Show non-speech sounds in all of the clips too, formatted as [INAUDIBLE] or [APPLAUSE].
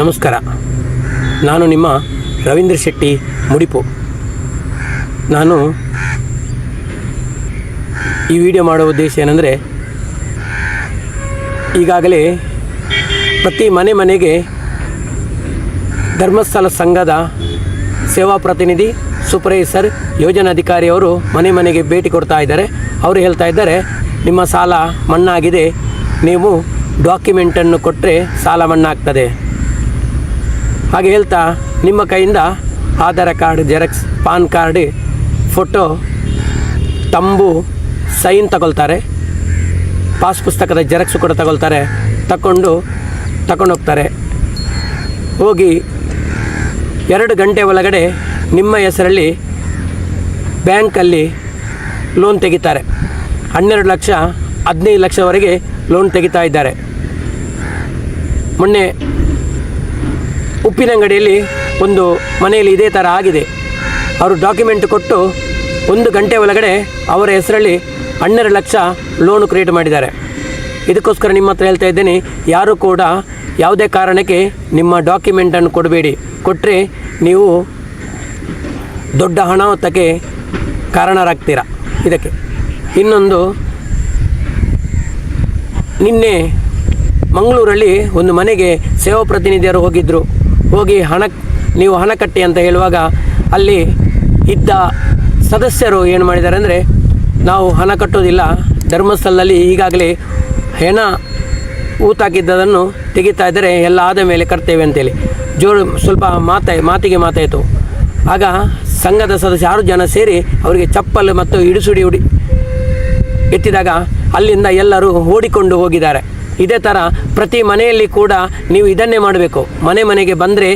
ನಮಸ್ಕಾರ. ನಾನು ನಿಮ್ಮ ರವೀಂದ್ರ ಶೆಟ್ಟಿ ಮುಡಿಪು. ನಾನು ಈ ವಿಡಿಯೋ ಮಾಡುವ ಉದ್ದೇಶ ಏನಂದರೆ, ಈಗಾಗಲೇ ಪ್ರತಿ ಮನೆ ಮನೆಗೆ ಧರ್ಮಸ್ಥಳ ಸಂಘದ ಸೇವಾ ಪ್ರತಿನಿಧಿ ಸೂಪರ್ವೈಸರ್ ಯೋಜನಾಧಿಕಾರಿಯವರು ಮನೆ ಮನೆಗೆ ಭೇಟಿ ಕೊಡ್ತಾ ಇದ್ದಾರೆ. ಅವರು ಹೇಳ್ತಾ ಇದ್ದಾರೆ, ನಿಮ್ಮ ಸಾಲ ಮಣ್ಣಾಗಿದೆ ನೀವು ಡಾಕ್ಯುಮೆಂಟನ್ನು ಕೊಟ್ಟರೆ ಸಾಲ ಮಣ್ಣಾಗ್ತದೆ ಹಾಗೆ ಹೇಳ್ತಾ, ನಿಮ್ಮ ಕೈಯಿಂದ Aadhaar card, xerox, PAN card, photo, thumb, sign ತಗೊಳ್ತಾರೆ. ಪಾಸ್ ಪುಸ್ತಕದ ಜೆರಾಕ್ಸ್ ಕೂಡ ತಗೊಳ್ತಾರೆ. ತಗೊಂಡು ತಗೊಂಡೋಗ್ತಾರೆ ಹೋಗಿ ಎರಡು ಗಂಟೆ ಒಳಗಡೆ ನಿಮ್ಮ ಹೆಸರಲ್ಲಿ ಬ್ಯಾಂಕಲ್ಲಿ ಲೋನ್ ತೆಗಿತಾರೆ. ಹನ್ನೆರಡು ಲಕ್ಷ, ಹದಿನೈದು ಲಕ್ಷವರೆಗೆ ಲೋನ್ ತೆಗಿತಾ ಇದ್ದಾರೆ. ಮೊನ್ನೆ ಉಪ್ಪಿನಂಗಡಿಯಲ್ಲಿ ಒಂದು ಮನೆಯಲ್ಲಿ ಇದೇ ಥರ ಆಗಿದೆ. ಅವರು ಡಾಕ್ಯುಮೆಂಟ್ ಕೊಟ್ಟು ಒಂದು ಗಂಟೆ ಒಳಗಡೆ ಅವರ ಹೆಸರಲ್ಲಿ ಹನ್ನೆರಡು ಲಕ್ಷ ಲೋನ್ ಕ್ರಿಯೇಟ್ ಮಾಡಿದ್ದಾರೆ. ಇದಕ್ಕೋಸ್ಕರ ನಿಮ್ಮ ಹತ್ರ ಹೇಳ್ತಾ ಇದ್ದೇನೆ, ಯಾರು ಕೂಡ ಯಾವುದೇ ಕಾರಣಕ್ಕೆ ನಿಮ್ಮ ಡಾಕ್ಯುಮೆಂಟನ್ನು ಕೊಡಬೇಡಿ. ಕೊಟ್ಟರೆ ನೀವು ದೊಡ್ಡ ಅನಾಹುತಕ್ಕೆ ಕಾರಣರಾಗ್ತೀರಾ? ಇದಕ್ಕೆ. ಇನ್ನೊಂದು, ನಿನ್ನೆ ಮಂಗಳೂರಲ್ಲಿ ಒಂದು ಮನೆಗೆ ಸೇವಾ ಪ್ರತಿನಿಧಿಯರು ಹೋಗಿದ್ದರು ಹೋಗಿ ಹಣ, ನೀವು ಹಣ ಕಟ್ಟಿ ಅಂತ ಹೇಳುವಾಗ ಅಲ್ಲಿ ಇದ್ದ ಸದಸ್ಯರು ಏನು ಮಾಡಿದ್ದಾರೆ ಅಂದರೆ, ನಾವು ಹಣ ಕಟ್ಟೋದಿಲ್ಲ ಧರ್ಮಸ್ಥಳದಲ್ಲಿ ಈಗಾಗಲೇ ಹೆಣ ಊತಾಕಿದ್ದದನ್ನು ತೆಗಿತಾ ಇದ್ದರೆ ಎಲ್ಲ ಆದ ಮೇಲೆ ಕಟ್ತೇವೆ ಅಂತೇಳಿ. ಜೋರು ಸ್ವಲ್ಪ ಮಾತ, ಮಾತಿಗೆ ಮಾತಾಯಿತು. ಆಗ ಸಂಘದ ಸದಸ್ಯ ಆರು ಜನ ಸೇರಿ ಅವರಿಗೆ ಚಪ್ಪಲು ಮತ್ತು ಹಿಡಿಸುಡಿ ಉಡಿ ಎತ್ತಿದಾಗ ಅಲ್ಲಿಂದ ಎಲ್ಲರೂ ಓಡಿಕೊಂಡು ಹೋಗಿದ್ದಾರೆ. ಇದೇ ಥರ ಪ್ರತಿ ಮನೆಯಲ್ಲಿ ಕೂಡ ನೀವು ಇದನ್ನೇ ಮಾಡಬೇಕು. ಮನೆ ಮನೆಗೆ ಬಂದರೆ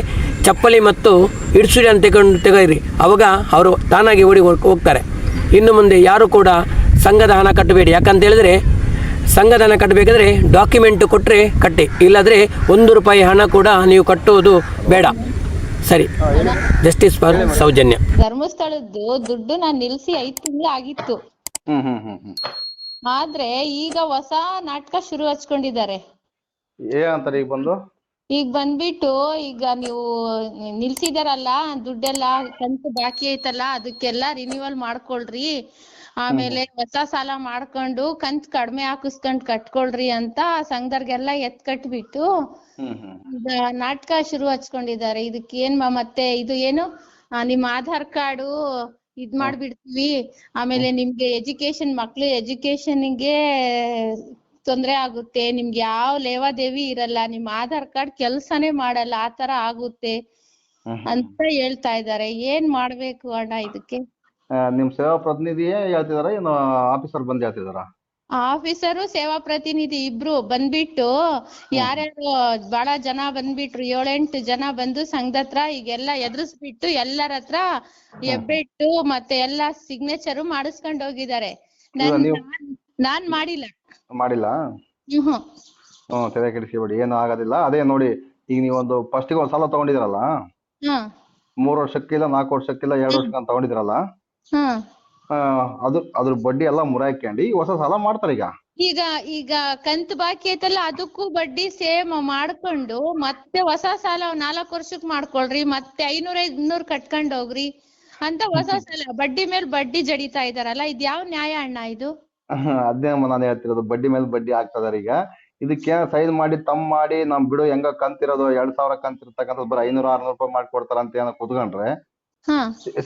ಚಪ್ಪಲಿ ಮತ್ತು ಇಡ್ಸುಡಿ ಅಂತ ತೆಗೊಂಡು ತೆಗೀರಿ ಅವಾಗ ಅವರು ತಾನಾಗಿ ಓಡಿ ಹೋಗ್ತಾರೆ. ಇನ್ನು ಮುಂದೆ ಯಾರು ಕೂಡ ಸಂಘದ ಹಣ ಕಟ್ಟಬೇಡಿ. ಯಾಕಂತ ಹೇಳಿದ್ರೆ ಸಂಘದ ಹಣ ಕಟ್ಟಬೇಕಾದ್ರೆ ಡಾಕ್ಯುಮೆಂಟ್ ಕೊಟ್ಟರೆ ಕಟ್ಟಿ. ಇಲ್ಲಾದರೆ ಒಂದು ರೂಪಾಯಿ ಹಣ ಕೂಡ ನೀವು ಕಟ್ಟುವುದು ಬೇಡ. ಸರಿ. Justice for Soujanya. ಧರ್ಮಸ್ಥಳದ್ದು ದುಡ್ಡು ನಾನು ನಿಲ್ಲಿಸಿ ಐದು ತಿಂಗಳು ಆಗಿತ್ತು. ಆದ್ರೆ ಈಗ ಹೊಸ ನಾಟಕ ಶುರು ಹಚ್ಕೊಂಡಿದ್ದಾರೆ. ಏನಂತಾರೆ ಈಗ ಬಂದು? ಈಗ ಬಂದ್ಬಿಟ್ಟು ಈಗ ನೀವು ನಿಲ್ಸಿದಾರಲ್ಲ ದುಡ್ಡೆಲ್ಲ ಕಂತು ಬಾಕಿ ಐತಲ್ಲ ಅದಕ್ಕೆಲ್ಲ ರಿನಿವಲ್ ಮಾಡ್ಕೊಳ್ರಿ. ಆಮೇಲೆ ಹೊಸ ಸಾಲ ಮಾಡ್ಕೊಂಡು ಕಂತ್ ಕಡಿಮೆ ಹಾಕಿಸ್ಕೊಂಡ್ ಕಟ್ಕೊಳ್ರಿ ಅಂತ ಸಂಘದವ್ರಿಗೆಲ್ಲ ಎತ್ ಕಟ್ಬಿಟ್ಟು ಈಗ ನಾಟಕ ಶುರು ಹಚ್ಕೊಂಡಿದ್ದಾರೆ. ಇದಕ್ಕೇನ್ ಏನ್ ಮತ್ತೆ ಇದು ಏನು? ನಿಮ್ ನಿಮ್ಮ ಆಧಾರ್ ಕಾರ್ಡು ಇದ್ ಮಾಡ್ಬಿಡ್ತೀವಿ. ಆಮೇಲೆ ನಿಮ್ಗೆ ಎಜುಕೇಶನ್ ಮಕ್ಳು ಎಜುಕೇಶನ್ಗೆ ತೊಂದ್ರೆ ಆಗುತ್ತೆ. ನಿಮ್ಗೆ ಯಾವ ಲೇವಾದೇವಿ ಇರಲ್ಲ. ನಿಮ್ ಆಧಾರ್ ಕಾರ್ಡ್ ಕೆಲ್ಸನೇ ಮಾಡಲ್ಲ. ಆ ತರ ಆಗುತ್ತೆ. ಅಂತ ಹೇಳ್ತಾ ಇದಾರೆ. ಏನ್ ಮಾಡ್ಬೇಕು ಅಣ್ಣ ಇದಕ್ಕೆ? ಆ, ನಿಮ್ ಸೇವಾ ಪ್ರತಿನಿಧಿಯೇ ಹೇಳ್ತಿದಾರ? ಏನು ಆಫೀಸರ್ ಬಂದ್ ಹೇಳ್ತಿದಾರ? ಆಫೀಸರು ಸೇವಾ ಪ್ರತಿನಿಧಿ ಇಬ್ರು ಬಂದ್ಬಿಟ್ಟು ಯಾರ್ಯಾರು ಬಹಳ ಜನ ಬಂದ್ಬಿಟ್ರು ಏಳೆಂಟು ಜನ ಬಂದು ಸಂಘದತ್ರ ಈಗೆಲ್ಲ ಎದುರಿಸ್ಬಿಟ್ಟು ಎಲ್ಲರ ಹತ್ರ ಎಬ್ಬೆಟ್ಟು ಮತ್ತೆ ಎಲ್ಲಾ ಸಿಗ್ನೇಚರ್ ಮಾಡಿಸ್ಕೊಂಡ್ ಹೋಗಿದ್ದಾರೆ. ನನ್ ನೀವು- ನಾನ್- ನಾನ್ ಮಾಡಿಲ್ಲ. ಮಾಡಿಲ್ಲ? ಹ್ಮ್. ಹ್ಮ್ ತಲೆ ಕೆಡಿಸ್ಕೊಬೇಡಿ ಏನು ಆಗೋದಿಲ್ಲ. ಅದೇ ನೋಡಿ ಈಗ ನೀವೊಂದು ಫಸ್ಟಿಗೆ ಒಂದ್ ಸಾಲ ತಗೊಂಡಿದ್ರಲ್ಲ? ಹ್ಮ್. ಮೂರು ವರ್ಷಕ್ಕಿಲ್ಲ ನಾಲ್ಕು ವರ್ಷಕ್ಕಿಲ್ಲ ಎರಡು ವರ್ಷಕ್ಕೆ ಅಂತ ತಗೊಂಡಿದ್ರಲ್ಲ? ಹ್ಮ್. ಅದು ಅದ್ರ ಬಡ್ಡಿ ಎಲ್ಲಾ ಮುರಾಯ್ಕೊಂಡು. ಹೊಸ ಸಾಲ ಮಾಡ್ತಾರೆ ಈಗ? ಈಗ ಈಗ ಕಂತು ಬಾಕಿ ಐತಲ್ಲ ಅದಕ್ಕೂ ಬಡ್ಡಿ ಸೇಮ್ ಮಾಡ್ಕೊಂಡು ಮತ್ತೆ ಹೊಸ ಸಾಲ ನಾಲ್ಕು ವರ್ಷಕ್ ಮಾಡ್ಕೊಳ್ರಿ ಮತ್ತೆ ಐನೂರ ಐದ್ನೂರ್ ಕಟ್ಕೊಂಡ್ ಹೋಗ್ರಿ ಅಂತ ಹೊಸ ಸಾಲ. ಬಡ್ಡಿ ಮೇಲ್ ಬಡ್ಡಿ ಜಡಿತಾ ಇದಾರಲ್ಲ ಇದ್ ಯಾವ ನ್ಯಾಯ ಅಣ್ಣ ಇದು? ಅದೇ ನಾನು ಹೇಳ್ತಿರೋದು ಬಡ್ಡಿ ಮೇಲೆ ಬಡ್ಡಿ ಆಗ್ತದಾರ ಈಗ. ಇದಕ್ಕೆ ಸೈಜ್ ಮಾಡಿ ತಮ್ಮ ಮಾಡಿ ನಮ್ ಬಿಡು ಹೆಂಗ ಕಂತಿರೋದು ಎರಡ್ ಸಾವಿರ ಕಂತಿರ್ತಕ್ಕಂಥದ್ದು ಬರೀ ಐನೂರ ಆರ್ನೂರು ರೂಪಾಯಿ ಮಾಡ್ಕೊಡ್ತಾರ ಅಂತ ಏನೋ ಕುತ್ಕೊಂಡ್ರೆ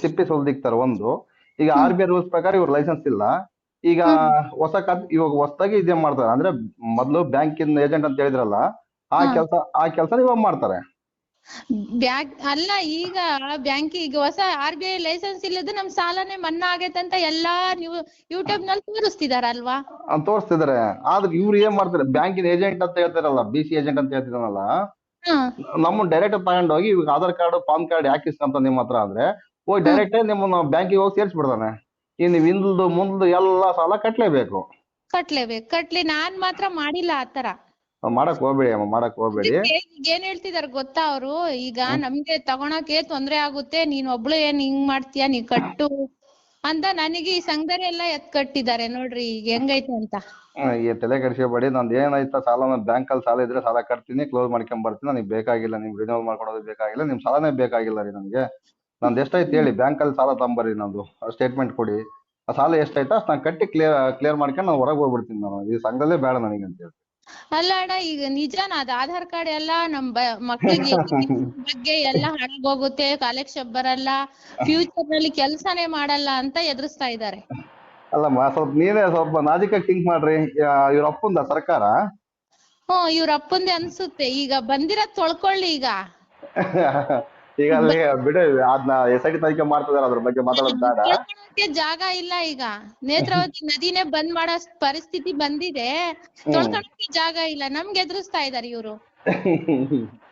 ಸಿಪ್ಪಿ ಸುಲ್ದಿಕ್ತಾರ ಒಂದು. ಈಗ ಆರ್ ಬಿ ಐ ರೂಲ್ಸ್ ಪ್ರಕಾರ ಇವ್ರ ಲೈಸೆನ್ಸ್ ಇಲ್ಲ. ಈಗ ಹೊಸ ಖಾತೆ ಇವಾಗ ಹೊಸದಾಗಿ ಇದೇ ಮಾಡ್ತಾರೆ ಅಂದ್ರೆ ಮೊದಲು ಬ್ಯಾಂಕಿನ ಏಜೆಂಟ್ ಅಂತ ಹೇಳಿದ್ರಲ್ಲ ಆ. ಕೆಲಸ ಆ ಕೆಲಸ ಇವಾಗ ಮಾಡ್ತಾರೆ. ಬ್ಯಾಂಕ್ ಅಲ್ಲ ಈಗ ಬ್ಯಾಂಕ್ ಈಗ ಹೊಸ ಆರ್ ಬಿ ಐ ಲೈಸೆನ್ಸ್ ಇಲ್ಲದ ನಮ್ ಸಾಲನೇ ಮನ್ನಾ ಆಗೈತೆ ಅಂತ ಎಲ್ಲಾ ನೀವು ಯೂಟ್ಯೂಬ್ನಲ್ಲಿ ತೋರಿಸ್ತಿದಾರಲ್ವಾ? ಅಂತ ತೋರಿಸ್ತಿದಾರೆ. ಆದ್ರೆ ಇವ್ರು ಏನ್ ಮಾಡ್ತಾರೆ ಬ್ಯಾಂಕಿನ ಏಜೆಂಟ್ ಅಂತ ಹೇಳ್ತಾರಲ್ಲ ಬಿ ಸಿ ಏಜೆಂಟ್ ಅಂತ ಹೇಳ್ತಿದಾರಲ್ಲ ನಮ್ಮ ಡೈರೆಕ್ಟ್ ತಗೊಂಡೋಗಿ ಇವಾಗ ಆಧಾರ್ ಕಾರ್ಡ್ ಪಾನ್ ಕಾರ್ಡ್ ಯಾಕೆ ಇಸ್ಕೊಂತ ನಿಮ್ಮ ಹತ್ರ ಅಂದ್ರೆ ಹೋಗಿ ಡೈರೆಕ್ಟ್ ನಿಮ್ಮನ್ನ ಬ್ಯಾಂಕಿಗೆ ಹೋಗಿ ಸೇರಿಸ್ಬಿಡ್ತಾನೆ. ಇನ್ನು ಹಿಂದ್ಲದು ಮುಂದ್ಲದು ಎಲ್ಲ ಎಲ್ಲಾ ಸಾಲ ಕಟ್ಲೇಬೇಕು. ಕಟ್ಲೇಬೇಕು. ಕಟ್ಲಿ ನಾನ್ ಮಾತ್ರ ಮಾಡಿಲ್ಲ ಆತರ ಮಾಡಕ್ ಹೋಗ್ಬೇಡಿ ಅಮ್ಮ ಮಾಡಕ್ ಹೋಗ್ಬೇಡಿ. ಈಗ ಏನ್ ಹೇಳ್ತಿದಾರೆ ಗೊತ್ತಾ ಅವ್ರು? ಈಗ ನಮ್ಗೆ ತಗೊಳಕ್ಕೆ ತೊಂದ್ರೆ ಆಗುತ್ತೆ. ನೀನ್ ಒಬ್ಳು ಏನ್ ಹಿಂಗ್ ಮಾಡ್ತೀಯ ನೀ ಕಟ್ಟು ಅಂತ ನನಗೆ ಈ ಸಂಘದವರೆಲ್ಲ ಎತ್ ಕಟ್ಟಿದ್ದಾರೆ ನೋಡ್ರಿ ಈಗ ಹೆಂಗೈತೆ ಅಂತ. ಆ, ಈ ತಲೆ ಕೆಡಿಸ್ಕೋಬೇಡಿ. ನಂದು ಏನಾಯ್ತಾ ಸಾಲ ಬ್ಯಾಂಕ್ ಅಲ್ಲಿ ಸಾಲ ಇದ್ರೆ ಸಾಲ ಕಟ್ತೀನಿ ಕ್ಲೋಸ್ ಮಾಡ್ಕೊಂಡ್ ಬರ್ತೀನಿ. ನನಗೆ ಬೇಕಾಗಿಲ್ಲ ನಿಮ್ ರಿನ್ಯೂವಲ್ ಮಾಡ್ಕೊಡೋದು ಬೇಕಾಗಿಲ್ಲ ನಿಮ್ ಸಾಲನೇ ಬೇಕಾಗಿಲ್ಲ ರೀ ನನಗೆ. ನಂದು ಎಷ್ಟಾಯ್ತು ಹೇಳಿ ಬ್ಯಾಂಕಲ್ಲಿ ಸಾಲ ತಗೊಂಬರ್ರಿ ನಂದು ಸ್ಟೇಟ್ಮೆಂಟ್ ಕೊಡಿ. ಆ ಸಾಲ ಎಷ್ಟಾಯ್ತು ಅಷ್ಟು ನಾನು ಕಟ್ಟಿ ಕ್ಲಿಯರ್ ಕ್ಲಿಯರ್ ಮಾಡ್ಕೊಂಡು ನಾನು ಹೊರಗೆ ಹೋಗ್ಬಿಡ್ತೀನಿ ನಾನು. ಈ ಸಂಘದಲ್ಲೇ ಬೇಡ ನನಗೆ ಅಂತ ಹೇಳಿ ಅಲ್ಲ ಅಣ್ಣ ಈಗ ನಿಜಾನ ಅದ್ ಆಧಾರ್ ಕಾರ್ಡ್ ಎಲ್ಲ ನಮ್ ಬ- ಮಕ್ಳಿಗೆ education [LAUGHS] ಬಗ್ಗೆ ಎಲ್ಲ ಹೋಗುತ್ತೆ ಕಾಲೇಜ್ ಬರಲ್ಲ ಫ್ಯೂಚರ್ನಲ್ಲಿ ಕೆಲ್ಸಾನೇ ಮಾಡಲ್ಲ ಅಂತ ಎದುರಿಸ್ತಾ ಇದ್ದಾರೆ. ಅಲ್ಲಮ್ಮ ಸ್ವಲ್ಪ ನೀವೇ ಸ್ವಲ್ಪ ನಾಜಿಕಾಗಿ ಥಿಂಕ್ ಮಾಡ್ರಿ. ಯಾ- ಇವ್ರ ಅಪ್ಪಂದ ಸರ್ಕಾರ? ಹ್ಮ್ ಇವ್ರ ಅಪ್ಪಂದೆ ಅನ್ಸುತ್ತೆ. ಈಗ ಬಂದಿರೋದ್ ತೊಳ್ಕೊಳ್ಳಿ ಈಗ. [LAUGHS] ಈಗ ಅಲ್ಲಿ ಬಿಡು ಅದನ್ನ ಎಸ್ ಐ ಟಿ ತನಿಖೆ ಮಾಡ್ತಿದಾರೆ ಅದ್ರ ಬಗ್ಗೆ ಮಾತಾಡೋದ್ ಬೇಡ. ತೊಳ್ಕೊಳಕ್ಕೆ ಜಾಗ ಇಲ್ಲ ಈಗ? ನೇತ್ರಾವತಿ ನದಿನೇ ಬಂದ್ ಮಾಡೋ ಪರಿಸ್ಥಿತಿ ಬಂದಿದೆ. ತೊಳ್ಕೊಳಕ್ಕೆ ಜಾಗ ಇಲ್ಲ. ನಮ್ಗೆ ಎದುರಿಸ್ತಾ ಇದಾರೆ ಇವ್ರು. [LAUGHS]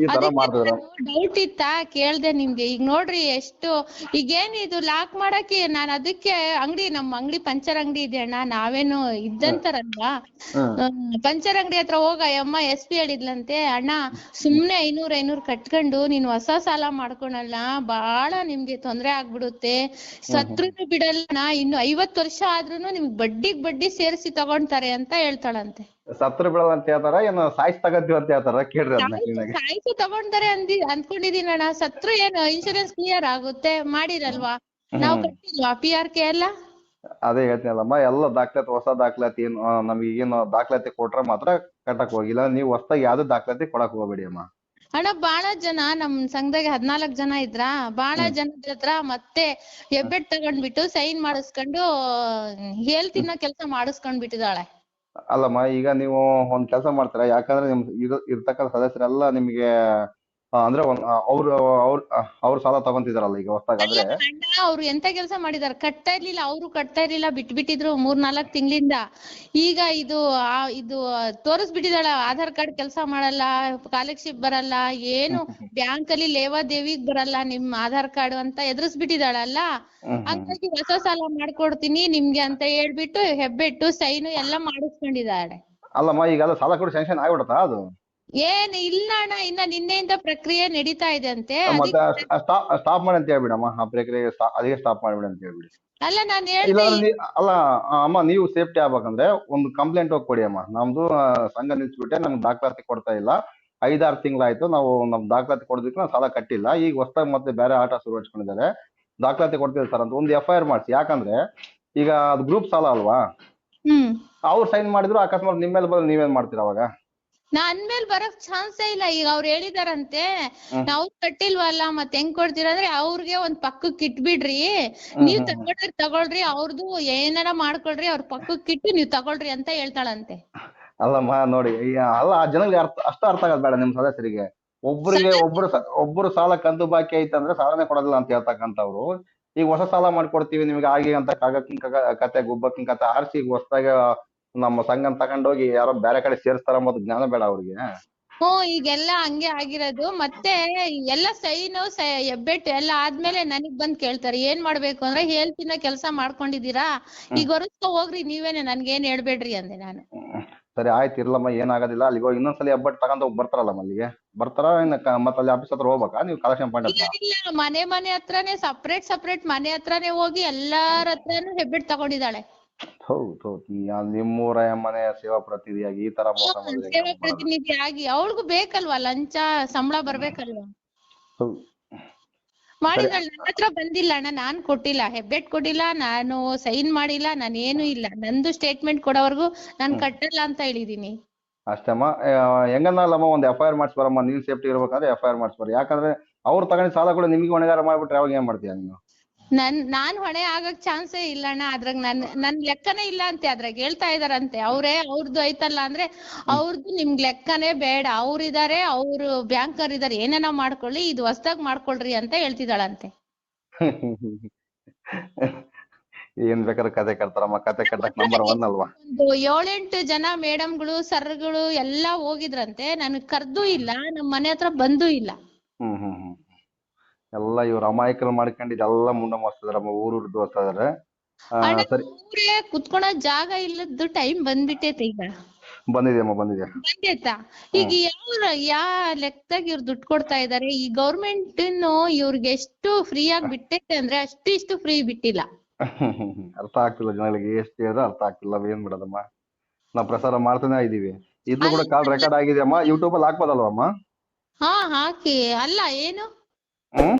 ಈ ತರ ಮಾಡ್ತಿದಾರೆ. ಡೌಟ್ ಇತ್ತಾ? ಕೇಳ್ದೆ ನಿಮ್ಗೆ. ಈಗ ನೋಡ್ರಿ ಎಷ್ಟು ಈಗೇನ್ ಇದು ಲಾಕ್ ಮಾಡಕ್ಕೆ ನಾನ್ ಅದಕ್ಕೆ ಅಂಗಡಿ ನಮ್ ಅಂಗಡಿ ಪಂಚರ್ ಅಂಗಡಿ ಇದೆ ಅಣ್ಣ. ನಾವೇನು ಇದ್ದಂತಾರಲ್ವಾ? ಪಂಚರ್ ಅಂಗಡಿ ಹತ್ರ ಹೋಗ ಅಮ್ಮ ಎಸ್ ಪಿ ಹೇಳಿದ್ಲಂತೆ. ಅಣ್ಣ ಸುಮ್ನೆ ಐನೂರ್ ಐನೂರ್ ಕಟ್ಕೊಂಡು ನೀನ್ ಹೊಸ ಸಾಲ ಮಾಡ್ಕೊಳಲ್ಲ. ಬಾಳ ನಿಮ್ಗೆ ತೊಂದ್ರೆ ಆಗ್ಬಿಡುತ್ತೆ. ಸತ್ರುನು ಬಿಡಲ್ಲ ಇನ್ನು ಐವತ್ ವರ್ಷ ಆದ್ರೂನು ನಿಮ್ಗ್ ಬಡ್ಡಿಗ್ ಬಡ್ಡಿ ಸೇರಿಸಿ ತಗೊಂತಾರೆ ಅಂತ ಹೇಳ್ತಾಳಂತೆ. ಸತ್ರ ಬಿಡಲ್ಲ ಅಂತ ಹೇಳ್ತಾರ ಏನು ಸಾಯ್ಸ್ ತಗತ್ತೀವಿ ಅಂತ ಹೇಳ್ತಾರ ಕೇಳ್ರಿ ಅದನ್ನ ಕ್ಲೀನಾಗಿ. ಸಾಯ್ತು ತಗೊಂತಾರೆ ಅಂದಿ ಅನ್ಕೊಂಡಿದೀನಿ ಅಣ್ಣ ಸತ್ರ ಏನು ಇನ್ಶೂರೆನ್ಸ್ ಕ್ಲಿಯರ್ ಆಗುತ್ತೆ ಮಾಡಿರಲ್ವಾ? ನಾವು ಕಟ್ಟಿಲ್ವಾ ಪಿ ಆರ್ ಕೆ ಎಲ್ಲ? ಅದೇ ಹೇಳ್ತೀನಲ್ಲಮ್ಮ ಎಲ್ಲ ದಾಖಲಾತಿ ಹೊಸ ದಾಖಲಾತಿ ಏನು ಆ, ನಮಗೆ ಏನು ದಾಖಲಾತಿ ಕೊಟ್ರೆ ಮಾತ್ರ ಕಟ್ಟಕ್ ಹೋಗಿಲ್ಲ ನೀವು ಹೊಸದಾಗಿ ಯಾವ್ದು ದಾಖಲಾತಿ ಕೊಡಕ್ ಹೋಗ್ಬೇಡಿ ಅಮ್ಮ. ಅಣ್ಣ ಬಾಳ ಜನ ನಮ್ ಸಂಘದಾಗ ಹದ್ನಾಲ್ಕ್ ಜನ ಇದ್ರ ಬಾಳ ಜನದ ಹತ್ರ ಮತ್ತೆ ಹೆಬ್ಬೆಟ್ ತಗೊಂಡ್ಬಿಟ್ಟು ಸೈನ್ ಮಾಡಿಸ್ಕೊಂಡು ಹೇಳ್ತಿನ ಕೆಲ್ಸ ಮಾಡಿಸ್ಕೊಂಡ್ ಬಿಟ್ಟಿದಾಳೆ ಅಲ್ಲಮ್ಮ ಈಗ ನೀವು ಒಂದ್ ಕೆಲಸ ಮಾಡ್ತೀರಾ? ಯಾಕಂದ್ರೆ ನಿಮ್ ಇರ- ಇರ್ತಕ್ಕಂಥ ಸದಸ್ಯರೆಲ್ಲ ನಿಮ್ಗೆ ಅಂದ್ರೆ ಅವ್ರು ಅವ್ರು ಸಾಲ ತಗೊಂತಿದಾರಲ್ಲ ಈಗ ಹೊಸದಾಗಿ ಅಂದ್ರೆ ಅವ್ರು ಎಂತ ಕೆಲಸ ಮಾಡಿದಾರೆ? ಕಟ್ತಾ ಇರ್ಲಿಲ್ಲ ಅವ್ರು ಕಟ್ತಾ ಇರ್ಲಿಲ್ಲ ಬಿಟ್ಬಿಟ್ಟಿದ್ರು ಮೂರ್ ನಾಲ್ಕ್ ತಿಂಗಳಿಂದ. ಈಗ ಇದು ಆ ಇದು ತೋರಿಸ್ಬಿಟ್ಟಿದಾಳ ಆಧಾರ್ ಕಾರ್ಡ್ ಕೆಲಸ ಮಾಡಲ್ಲ ಕಾಲರ್ಶಿಪ್ ಬರಲ್ಲ ಏನು [LAUGHS] ಬ್ಯಾಂಕ್ ಅಲ್ಲಿ ಲೇವಾದೇವಿಗ್ ಬರಲ್ಲ ನಿಮ್ ಆಧಾರ್ ಕಾರ್ಡ್ ಅಂತ ಎದುರಿಸ್ಬಿಟ್ಟಿದಾಳಲ್ಲ. ಹ್ಮ್ ಹ್ಮ್. ಹಂಗಾಗಿ ಹೊಸ ಸಾಲ ಮಾಡ್ಕೊಡ್ತೀನಿ ನಿಮ್ಗೆ ಅಂತ ಹೇಳ್ಬಿಟ್ಟು ಹೆಬ್ಬೆಟ್ಟು ಸೈನು ಎಲ್ಲ ಮಾಡಿಸ್ಕೊಂಡಿದ್ದಾಳೆ ಅಲ್ಲಮ್ಮ ಈಗ ಅದು ಸಾಲ ಕೂಡ ಸ್ಯಾಂಕ್ಷನ್ ಆಗ್ಬಿಡತ್ತಾ ಅದು? ಏನ್ ಇಲ್ಲ ಅಣ್ಣ ಇನ್ನ ನಿನ್ನೆಯಿಂದ ಪ್ರಕ್ರಿಯೆ ನಡೀತಾ ಇದೆ ಅಂತೆ. ಮತ್ತೆ ಅದಕ್ಕೆ ಸ್ಟಾಪ್ ಸ್ಟಾಪ್ ಮಾಡಿ ಅಂತ ಹೇಳ್ಬಿಡಮ್ಮ ಆ ಪ್ರಕ್ರಿಯೆ stop- ಅದೇ ಸ್ಟಾಪ್ ಮಾಡಿ ಅಂತ ಹೇಳ್ಬಿಡಿ. ಅಲ್ಲ ನಾನ್ ಹೇಳ್ದೆ ನೀ- ಅಲ್ಲ ಆ, ಅಮ್ಮ ನೀವು ಸೇಫ್ಟಿ ಆಗ್ಬೇಕಂದ್ರೆ ಒಂದು ಕಂಪ್ಲೇಂಟ್ ಹೋಗಿ ಕೊಡಿ ಅಮ್ಮ. ನಮ್ದು ಆ, ಸಂಘ ನಿಲ್ಸ್ಬಿಟ್ಟೆ ನಮ್ಗೆ ದಾಖಲಾತಿ ಕೊಡ್ತಾ ಇಲ್ಲ. ಐದಾರು ತಿಂಗಳಾಯ್ತು ನಾವು ನಮ್ ದಾಖಲಾತಿ ಕೊಡೋದಕ್ಕೆ ನಾವು ಸಾಲ ಕಟ್ಟಿಲ್ಲ. ಈಗ ಹೊಸ್ದಾಗ ಮತ್ತೆ ಬೇರೆ ಆಟ ಶುರು ಹಚ್ಕೊಂಡಿದ್ದಾರೆ. ದಾಖಲಾತಿ ಕೊಡ್ತೀವಿ ಸರ್ ಅಂತ ಒಂದು ಎಫ್ ಐ ಆರ್ ಮಾಡಿಸಿ. ಯಾಕಂದ್ರೆ ಈಗ ಅದು ಗ್ರೂಪ್ ಸಾಲ ಅಲ್ವಾ? ಹ್ಮ್. ಅವ್ರು ಸೈನ್ ಮಾಡಿದ್ರು ಅಕಸ್ಮಾತ್ ನಿಮ್ಮ ಮೇಲೆ ಬಂದ್ರೆ ನೀವೇನ್ ಮಾಡ್ತೀರಾ ಅವಾಗ? ನಾ ಅಂದ್ಮೇಲೆ ಬರಕ್ ಚಾನ್ಸೇ ಇಲ್ಲ. ಈಗ ಅವ್ರು ಹೇಳಿದಾರಂತೆ ನಾವ್ ಕಟ್ಟಿಲ್ವಲ್ಲ ಮತ್ ಹೆಂಗ್ ಕೊಡ್ತೀರಾ ಅಂದ್ರೆ ಅವ್ರಿಗೆ ಒಂದ್ ಪಕ್ಕಕ್ ಇಟ್ಬಿಡ್ರಿ. ನೀವ್. ತಗೊಳ್ರಿ ತಗೊಳ್ರಿ ಅವ್ರದ್ದು ಏನಾರ ಮಾಡ್ಕೊಳ್ರಿ ಅವ್ರ ಪಕ್ಕಕ್ ಇಟ್ಟು ನೀವ್ ತಗೊಳ್ರಿ ಅಂತ ಹೇಳ್ತಾಳಂತೆ. ಅಲ್ಲಮ್ಮ ನೋಡಿ ಅಲ್ಲ ಆ ಜನಗಳಿಗೆ ಅರ್ಥ ಅಷ್ಟ ಅರ್ಥ ಆಗದ್ ಬೇಡ ನಿಮ್ ಸದಸ್ಯರಿಗೆ. ಒಬ್ರಿಗೆ ಒಬ್ರು ಒಬ್ರು ಸಾಲ ಕಂದು ಬಾಕಿ ಐತಂದ್ರೆ ಸಾಲನೇ ಕೊಡೋದಿಲ್ಲ ಅಂತ ಹೇಳ್ತಕ್ಕಂಥವ್ರು. ಈಗ ಹೊಸ ಸಾಲ ಮಾಡ್ಕೊಡ್ತೀವಿ ನಿಮ್ಗೆ ಆಗಿ ಅಂತ ಕಾಗಕ್ಕಿಂಗ್ ಕಥೆ ಕತೆ ಗುಬ್ಬಕ್ಕಿಂಗ್ ಕತೆ ಆರಿಸಿ ಹೊಸದಾಗಿ ನಮ್ಮ ಸಂಘನ್ ತಗೊಂಡೋಗಿ ಯಾರೋ ಬೇರೆ ಕಡೆ ಸೇರಿಸ್ತಾರ ಅನ್ನೋದು ಜ್ಞಾನ ಬೇಡ ಅವ್ರಿಗೆ. ಹ್ಮ್ ಈಗೆಲ್ಲ ಹಂಗೆ ಆಗಿರೋದು. ಮತ್ತೆ ಎಲ್ಲ ಸೈನು ಹೆಬ್ಬೆಟ್ಟು ಎಲ್ಲ ಆದ್ಮೇಲೆ ನನಗ್ ಬಂದ್ ಕೇಳ್ತಾರೆ ಏನ್ ಮಾಡ್ಬೇಕು ಅಂದ್ರೆ ಹೇಳ್ತಿನ ಕೆಲ್ಸ ಮಾಡ್ಕೊಂಡಿದೀರಾ ಈಗ ಹೊರಸ್ಕೊ ಹೋಗ್ರಿ ನೀವೇನೆ ನನ್ಗೇನ್ ಹೇಳ್ಬೇಡ್ರಿ ಅಂದೆ ನಾನು. ಸರಿ ಆಯ್ತು ಇರ್ಲಮ್ಮ ಏನಾಗೋದಿಲ್ಲ ಅಲ್ಲಿಗೆ ಹೋಗಿ ಇನ್ನೊಂದ್ಸಲಿ ಹಬ್ಬಟ್ ತಗೊಂಡ್ ಹೋಗಿ ಬರ್ತಾರಲ್ಲ ಅಲ್ಲಿಗೆ? ಬರ್ತಾರ ಇನ್ನ ಕ- ಮತ್ತೆ ಅಲ್ಲಿ ಆಫೀಸ್ ಹತ್ರ ಹೋಗ್ಬೇಕಾ? ನೀವು ಕಲೆಕ್ಷನ್ ಪಾಯಿಂಟ್ ಇಲ್ಲ ಹತ್ರ ಇಲ್ಲ ಮನೆ ಮನೆ ಹತ್ರನೇ ಸಪ್ರೇಟ್ ಸಪ್ರೇಟ್ ಮನೆ ಹತ್ರನೇ ಹೋಗಿ ಎಲ್ಲಾರ ಹತ್ರನೂ ಹೆಬ್ಬೆಟ್ ತಗೊಂಡಿದ್ದಾಳೆ. ಹೌದು ಹೌದ್. ನಿಮ್ಮೂರ ಮನೆ ಸೇವಾ ಪ್ರತಿನಿಧಿಯಾಗಿ ಈ ತರ ಮೋಸ ಮಾಡಿದ್ರೆ ಸೇವಾ ಪ್ರತಿನಿಧಿ ಆಗಿ ಅವಳಿಗೂ ಬೇಕಲ್ವಾ ಲಂಚ ಸಂಬಳ ಬರ್ಬೇಕಲ್ವಾ? ಹೌದು. ಮಾಡಿದಾಳೆ ನನ್ನ ಹತ್ರ ಬಂದಿಲ್ಲ ಅಣ್ಣ. ನಾನ್ ಕೊಟ್ಟಿಲ್ಲ. ಹೆಬ್ಬೆಟ್ ಕೊಟ್ಟಿಲ್ಲ ನಾನು ಸೈನ್ ಮಾಡಿಲ್ಲ ನಾನು ಏನು ಇಲ್ಲ. ನಂದು ಸ್ಟೇಟ್ಮೆಂಟ್ ಕೊಡೋವರೆಗೂ ನಾನ್ ಕಟ್ಟಲ್ಲ ಅಂತ ಹೇಳಿದೀನಿ. ಅಷ್ಟೇಮ್ಮ ಹೆಂಗನ್ನಲ್ಲಮ್ಮ ಒಂದು ಎಫ್ ಐ ಆರ್ ಮಾಡಿಸ್ಬಾರಮ್ಮ. ನೀನ್ ಸೇಫ್ಟಿ ಇರ್ಬೇಕಂದ್ರೆ ಎಫ್ ಐ ಆರ್ ಮಾಡಿಸ್ಬಾರ ಯಾಕಂದ್ರೆ ಅವ್ರು ತಗೊಂಡ್ ಸಾಲ ಕೂಡ ನಿಮ್ಗೆ ಹೊಣೆಗಾರ ಮಾಡ್ಬಿಟ್ರೆ ಅವಾಗ ಏನ್ ಮಾಡ್ತೀಯ ನೀನು? ನನ್ ನಾನ್ ಹೊಣೆ ಆಗಕ್ ಚಾನ್ಸೇ ಇಲ್ಲ ಅಣ್ಣ. ಅದ್ರಾಗ ನನ್ ನನ್ ಲೆಕ್ಕನೇ ಇಲ್ಲ ಅಂತೆ. ಅದ್ರಾಗ ಹೇಳ್ತಾ ಇದಾರಂತೆ. ಅವ್ರೇ ಅವ್ರದ್ದು ಐತಲ್ಲ ಅಂದ್ರೆ ಅವ್ರದ್ದು ನಿಮ್ಗ್ ಲೆಕ್ಕನೇ ಬೇಡ. ಅವ್ರಿದಾರೆ ಅವ್ರು ಬ್ಯಾಂಕರ್ ಇದಾರೆ. ಏನೇನೋ ಮಾಡ್ಕೊಳ್ಳಿ ಇದು ಹೊಸ್ದಾಗ್ ಮಾಡ್ಕೊಳ್ರಿ ಅಂತ ಹೇಳ್ತಿದಾಳಂತೆ [LAUGHS] ಏನ್ ಬೇಕಾದ್ರೆ ಕತೆ ಕಟ್ತಾರಮ್ಮ. ಕತೆ ಕಟ್ಟಕ್ ನಂಬರ್ ಒನ್ ಅಲ್ವಾ? ಒಂದು ಏಳೆಂಟು ಜನ ಮೇಡಮ್ಗಳು ಸರ್ಗಳು ಎಲ್ಲಾ ಹೋಗಿದ್ರಂತೆ. ನನಗ್ ಕರ್ದು ಇಲ್ಲ. ನಮ್ ಮನೆ ಹತ್ರ ಬಂದೂ ಇಲ್ಲ. ಹ್ಮ್ ಹ್ಮ್ ಹ್ಮ್. ಎಲ್ಲ ಇವ್ರ ಅಮಾಯಕರು ಮಾಡ್ಕೊಂಡು ಇದೆಲ್ಲ ಮುಂಡ ಮಾಡ್ಸಿದಾರೆ ನಮ್ಮ ದೋಸ್ತಾ ಇದಾರೆ ಸರಿ. ಊರೇ ಜಾಗ ಇಲ್ಲದ್ದು ಟೈಮ್ ಬಂದ್ಬಿಟ್ಟೈತೆ ಈಗ. ಬಂದಿದೆ ಅಮ್ಮ ಬಂದಿದೆ. ಬಂದೈತಾ ಈಗ ಯಾವ ಯಾ ಲೆಕ್ಕದಾಗ ಇವ್ರು ದುಡ್ಡು ಕೊಡ್ತಾ ಇದಾರೆ ಈ ಗೌರ್ಮೆಂಟ್ ಇವ್ರಿಗೆ ಎಷ್ಟು ಫ್ರೀ ಆಗಿ ಬಿಟ್ಟೈತೆ ಅಂದ್ರೆ ಅಷ್ಟಿಷ್ಟು ಫ್ರೀ ಬಿಟ್ಟಿಲ್ಲ. [LAUGHS] ಅರ್ಥ ಆಗ್ತಿಲ್ಲ ಜನಗಳಿಗೆ ಎಷ್ಟು ಹೇಳಿದ್ರೆ ಅರ್ಥ ಆಗ್ತಿಲ್ಲ ಏನ್ ಮಾಡೋದಮ್ಮ? ನಾವು ಪ್ರಸಾರ ಮಾಡ್ತಾನೆ ಇದೀವಿ. ಇದ್ರೂ ಕೂಡ ಕಾಲ್ ರೆಕಾರ್ಡ್ ಆಗಿದೆ ಅಮ್ಮ. ಯೂಟ್ಯೂಬ್ ಅಲ್ಲಿ ಹಾಕ್ಬೋದಲ್ವಮ್ಮ ಹಾ ಹಾಕಿ. ಅಲ್ಲ ಏನು? ಹ್ಮ್